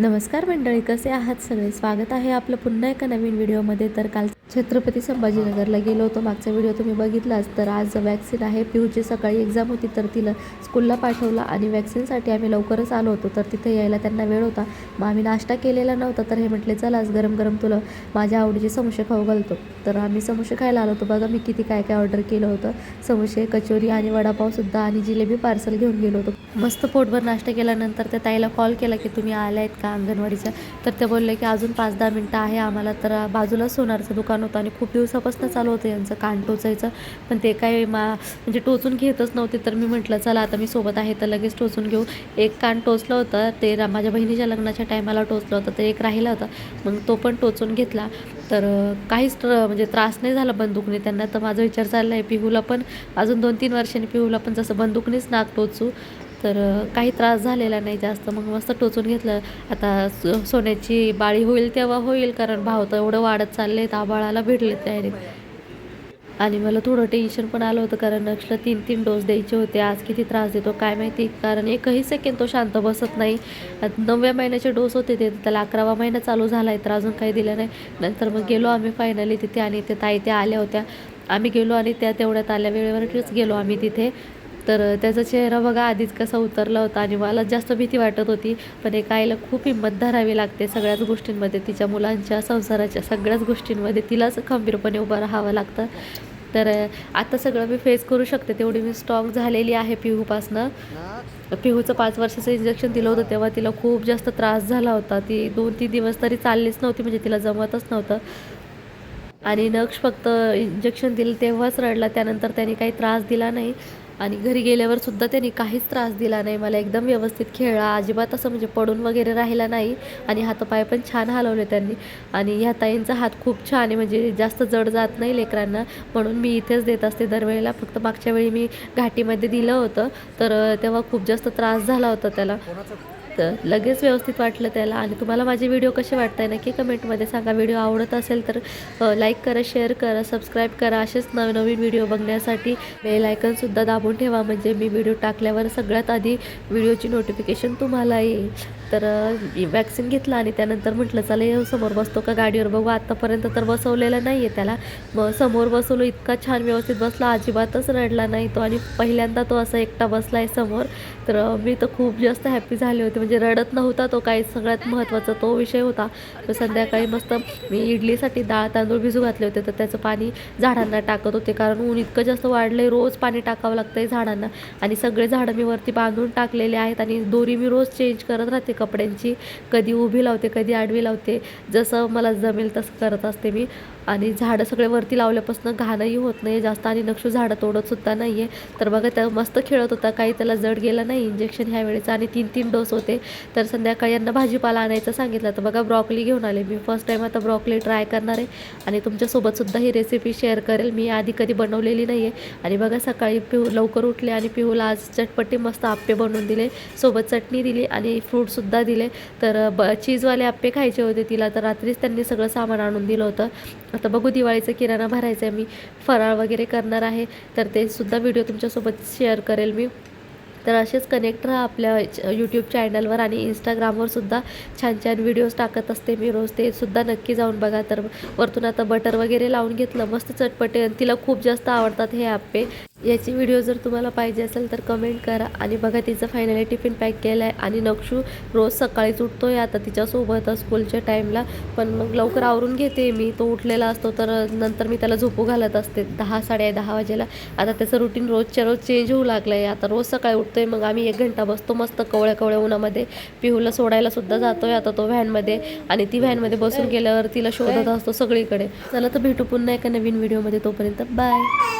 नमस्कार मंडळी कसे आहात सगळे? स्वागत आहे आपलं पुन्हा एका नवीन व्हिडिओमध्ये. तर काल छत्रपती संभाजीनगरला गेलो होतो. मागचा व्हिडिओ तुम्ही बघितलाच तर आज वॅक्सिन आहे. पिऊची सकाळी एक्झाम होती तर तिला स्कूलला पाठवलं आणि वॅक्सिनसाठी आम्ही लवकरच आलो होतो. तर तिथे यायला त्यांना वेळ होता. मग आम्ही नाश्ता केलेला नव्हता तर हे म्हटले चला आज गरम गरम तुला माझ्या आवडीचे समोसे खाऊ घालतो. तर आम्ही समोसे खायला आलो होतो. बघा मी किती काय काय ऑर्डर केलं होतं. समोसे कचोरी आणि वडापावसुद्धा आणि जिलेबी पार्सल घेऊन गेलो होतो. मस्त पोटभर नाश्ता केल्यानंतर त्या ताईला कॉल केला की तुम्ही आल्या आहेत का अंगणवाडीच्या? तर ते बोलले की अजून पाच दहा मिनटं आहे आम्हाला तर बाजूलाच सोनारचं दुकान होतं आणि खूप दिवसापासून चालू होतं यांचं कान टोचायचं पण ते काय मा म्हणजे टोचून घेतच नव्हते तर मी म्हटलं चला आता मी सोबत आहे तर लगेच टोचून घेऊ. एक कान टोचलं होतं ते रा- माझ्या बहिणीच्या लग्नाच्या टायमाला टोचलं होतं तर एक राहिला होता. मग तो पण टोचून घेतला. तर काहीच ट्र- म्हणजे त्रास नाही झाला बंदूकने त्यांना तर माझा विचार चालला आहे पिहूला पण अजून दोन तीन वर्षांनी पिहूला पण जसं बंदूकनेच नाक टोचू. तर काही त्रास झालेला नाही जास्त. मग मस्त टोचून घेतलं. आता सो सोन्याची बाळी होईल तेव्हा होईल कारण भाव तर एवढं वाढत चालले आहेत आबाळाला भेटले तयारी आणि मला थोडं टेन्शन पण आलं होतं कारण नक्षला तीन तीन डोस द्यायचे होते. आज किती त्रास देतो काय माहिती? कारण एकही सेकंड तो शांत बसत नाही. नवव्या महिन्याचे डोस होते ते त्याला अकरावा महिना चालू झाला आहे तर अजून काही दिलं नाही. नंतर मग गेलो आम्ही फायनली तिथे आणि ते ताई त्या आल्या होत्या. आम्ही गेलो आणि त्या तेवढ्यात आल्या वेळेवरच गेलो आम्ही तिथे. तर त्याचा चेहरा बघा आधीच कसा उतरला होता आणि मला जास्त भीती वाटत होती. पण एक आईला खूप हिंमत धरावी लागते सगळ्याच गोष्टींमध्ये. तिच्या मुलांच्या संसाराच्या सगळ्याच गोष्टींमध्ये तिलाच खंबीरपणे उभं राहावं लागतं. तर आता सगळं मी फेस करू शकते तेवढी मी स्ट्रॉंग झालेली आहे पिहूपासनं. पिहूचं पाच वर्षाचं इंजेक्शन दिलं होतं तेव्हा तिला खूप जास्त त्रास झाला होता. ती दोन तीन दिवस तरी चाललीच नव्हती म्हणजे तिला जमतच नव्हतं. आणि नक्ष फक्त इंजेक्शन दिलं तेव्हाच रडला त्यानंतर त्यांनी काही त्रास दिला नाही. आणि घरी गेल्यावर सुद्धा त्यांनी काहीच त्रास दिला नाही. मला एकदम व्यवस्थित खेळला अजिबात असं म्हणजे पडून वगैरे राहिला नाही आणि हातपाय पण छान हलवले त्यांनी. आणि ह्या ताईंचा हात खूप छान आहे म्हणजे जास्त जड जात नाही लेकरांना. म्हणून मी इथेच देत असते. दरवेळेला फक्त मागच्या वेळी मी घाटीमध्ये दिलं होतं तर तेव्हा खूप जास्त त्रास झाला होता त्याला. तर लगेच व्यवस्थित वाटलं त्याला. आणि तुम्हाला माझे व्हिडिओ कसे वाटत आहे नक्की कमेंटमध्ये सांगा. व्हिडिओ आवडत असेल तर लाईक करा शेअर करा सबस्क्राईब करा. असेच नवनवीन व्हिडिओ बघण्यासाठी बेल आयकनसुद्धा दाबून ठेवा. म्हणजे मी व्हिडिओ टाकल्यावर सगळ्यात आधी व्हिडिओची नोटिफिकेशन तुम्हाला येईल. तर वॅक्सिन घेतला आणि त्यानंतर म्हटलं चला येऊ समोर बसतो का गाडीवर? बघू आत्तापर्यंत तर बसवलेलं नाही आहे त्याला. मग समोर बसवलो इतका छान व्यवस्थित बसला. अजिबातच रडला नाही तो. आणि पहिल्यांदा तो असा एकटा बसला आहे समोर. तर मी तर खूप जास्त हॅपी झाले होते. म्हणजे म्हणजे रडत नव्हता तो काही सगळ्यात महत्त्वाचा तो विषय होता. तर संध्याकाळी मस्त मी इडलीसाठी डाळ तांदूळ भिजू घातले होते तर त्याचं पाणी झाडांना टाकत होते. कारण ऊन इतकं जास्त वाढलं आहे रोज पाणी टाकावं लागतं आहे झाडांना. आणि सगळे झाडं मी वरती बांधून टाकलेले आहेत आणि दोरी मी रोज चेंज करत राहते कपड्यांची. कधी उभी लावते कधी आडवी लावते. जसं मला जमेल तसं करत असते मी. आणि झाडं सगळे वरती लावल्यापासून घाणही होत नाही जास्त आणि नक्षू झाडं तोडतसुद्धा नाही आहे तर बघा त्या मस्त खेळत होता काही त्याला जड गेला नाही इंजेक्शन ह्या वेळेचं आणि तीन तीन डोस होते. तर संध्याकाळी यांना भाजीपाला आणायचं सांगितलं. तर बघा ब्रॉकली घेऊन आले. मी फर्स्ट टाईम आता ब्रॉकली ट्राय करणार आहे. आणि तुमच्यासोबतसुद्धा ही रेसिपी शेअर करेल. मी आधी कधी बनवलेली नाही आहे आणि बघा सकाळी पिहू लवकर उठले आणि पिहूला आज चटपटी मस्त आप्पे बनवून दिले. सोबत चटणी दिली आणि फ्रूटसुद्धा दिले. तर ब चीजवाले आप्पे खायचे होते तिला. तर रात्रीच त्यांनी सगळं सामान आणून दिलं होतं. आता बघू दिवाळीचं किराणा भरायचा आहे मी फराळ वगैरे करणार आहे तर ते सुद्धा व्हिडिओ तुमच्यासोबत शेअर करेल मी. तर असेच कनेक्ट राहा आपल्या यूट्यूब चॅनलवर आणि इंस्टाग्रामवर सुद्धा. छान छान व्हिडिओज टाकत असते मी रोज ते सुद्धा नक्की जाऊन बघा. तर वरतून आता बटर वगैरे लावून घेतलं मस्त चटपटे आणि तिला खूप जास्त आवडतात हे आप्पे. याची व्हिडिओ जर तुम्हाला पाहिजे असेल तर कमेंट करा. आणि बघा तिचं फायनली टिफिन पॅक केलं आहे आणि नक्षू रोज सकाळीच उठतो आहे आता तिच्यासोबत स्कूलच्या टाईमला पण मग लवकर आवरून घेते मी. तो उठलेला असतो तर नंतर मी त्याला झोपू घालत असते. दहा साडे दहा वाजेला. आता त्याचं रुटीन रोजच्या रोज चेंज होऊ लागलं आहे आता रोज सकाळी उठतोय मग आम्ही एक घंटा बसतो मस्त कवळ्या कवळ्या उन्हामध्ये. पिहूला सोडायलासुद्धा जातो आहे आता तो व्हॅनमध्ये आणि ती व्हॅनमध्ये बसून गेल्यावर तिला शोधत असतो सगळीकडे. चला तर भेटू पुन्हा एका नवीन व्हिडिओमध्ये तोपर्यंत बाय